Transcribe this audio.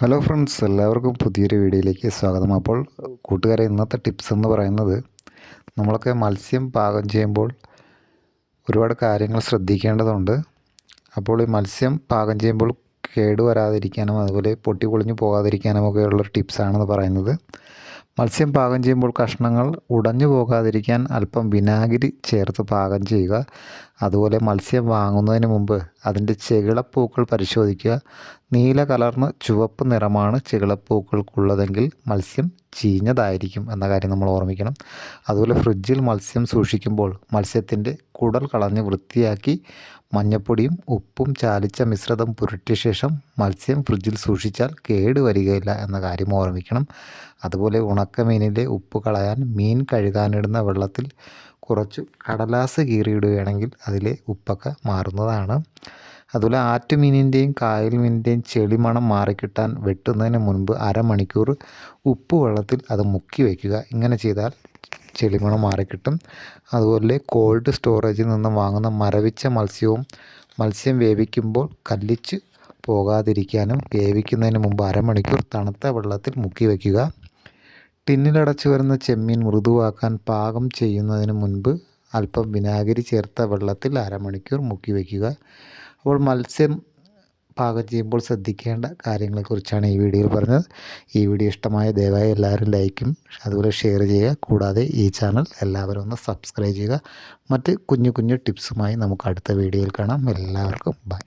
Hello friends എല്ലാവർക്കും പുതിയൊരു വീഡിയോയിലേക്ക് സ്വാഗതം. അപ്പോൾ കൂട്ടുകാരെ ഇന്നത്തെ ടിപ്സ് എന്ന് പറയുന്നത് നമ്മളൊക്കെ മത്സ്യം പാകം ചെയ്യുമ്പോൾ ഒരുപാട് കാര്യങ്ങൾ ശ്രദ്ധിക്കേണ്ടതുണ്ട്. അപ്പോൾ ഈ മത്സ്യം പാകം ചെയ്യുമ്പോൾ കേടുവരാതിരിക്കാനും അതുപോലെ പൊട്ടി പൊളിഞ്ഞു പോകാതിരിക്കാനും ഒക്കെ ഉള്ളൊരു ടിപ്സാണെന്ന് പറയുന്നത്. മത്സ്യം പാകം ചെയ്യുമ്പോൾ കഷ്ണങ്ങൾ ഉടഞ്ഞു പോകാതിരിക്കാൻ അല്പം വിനാഗിരി ചേർത്ത് പാകം ചെയ്യുക. അതുപോലെ മത്സ്യം വാങ്ങുന്നതിന് മുമ്പ് അതിന്റെ ചെകിളപ്പൂക്കൾ പരിശോധിക്കുക. നീല കലർന്ന് ചുവപ്പ് നിറമാണ് ചെകിളപ്പൂക്കൾക്കുള്ളതെങ്കിൽ മത്സ്യം ചീഞ്ഞതായിരിക്കും എന്ന കാര്യം നമ്മൾ ഓർമ്മിക്കണം. അതുപോലെ ഫ്രിഡ്ജിൽ മത്സ്യം സൂക്ഷിക്കുമ്പോൾ മത്സ്യത്തിന്റെ കുടൽ കളഞ്ഞ് വൃത്തിയാക്കി മഞ്ഞപ്പൊടിയും ഉപ്പും ചാലിച്ച മിശ്രിതം പുരട്ടിയ ശേഷം മത്സ്യം ഫ്രിഡ്ജിൽ സൂക്ഷിച്ചാൽ കേട് വരികയില്ല എന്ന കാര്യം ഓർമ്മിക്കണം. അതുപോലെ ഉണക്കമീനിലെ ഉപ്പ് കളയാൻ മീൻ കഴുകാനിടുന്ന വെള്ളത്തിൽ കുറച്ച് കടലാസ് കീറിയിടുകയാണെങ്കിൽ അതിലെ ഉപ്പൊക്കെ മാറുന്നതാണ്. അതുപോലെ ആറ്റുമീനിന്റെയും കായൽ മീനിന്റെയും ചെളിമണം മാറിക്കിട്ടാൻ വെട്ടുന്നതിന് മുൻപ് അരമണിക്കൂർ ഉപ്പ് വെള്ളത്തിൽ അത് മുക്കി വയ്ക്കുക. ഇങ്ങനെ ചെയ്താൽ ചെളിമണം മാറിക്കിട്ടും. അതുപോലെ കോൾഡ് സ്റ്റോറേജിൽ നിന്നും വാങ്ങുന്ന മരവിച്ച മത്സ്യവും മത്സ്യം വേവിക്കുമ്പോൾ കല്ലിച്ച് പോകാതിരിക്കാനും വേവിക്കുന്നതിന് മുമ്പ് അരമണിക്കൂർ തണുത്ത വെള്ളത്തിൽ മുക്കി വയ്ക്കുക. ടിന്നിലടച്ചു വരുന്ന ചെമ്മീൻ മൃദുവാക്കാൻ പാകം ചെയ്യുന്നതിന് മുൻപ് അല്പം വിനാഗിരി ചേർത്ത വെള്ളത്തിൽ അരമണിക്കൂർ മുക്കി വയ്ക്കുക. അപ്പോൾ മത്സ്യം പാകം ചെയ്യുമ്പോൾ ശ്രദ്ധിക്കേണ്ട കാര്യങ്ങളെക്കുറിച്ചാണ് ഈ വീഡിയോയിൽ പറഞ്ഞത്. ഈ വീഡിയോ ഇഷ്ടമായ ദയവായി എല്ലാവരും ലൈക്കും അതുപോലെ ഷെയർ ചെയ്യുക. കൂടാതെ ഈ ചാനൽ എല്ലാവരും ഒന്ന് സബ്സ്ക്രൈബ് ചെയ്യുക. മറ്റ് കുഞ്ഞു കുഞ്ഞു ടിപ്സുമായി നമുക്ക് അടുത്ത വീഡിയോയിൽ കാണാം. എല്ലാവർക്കും ബൈ.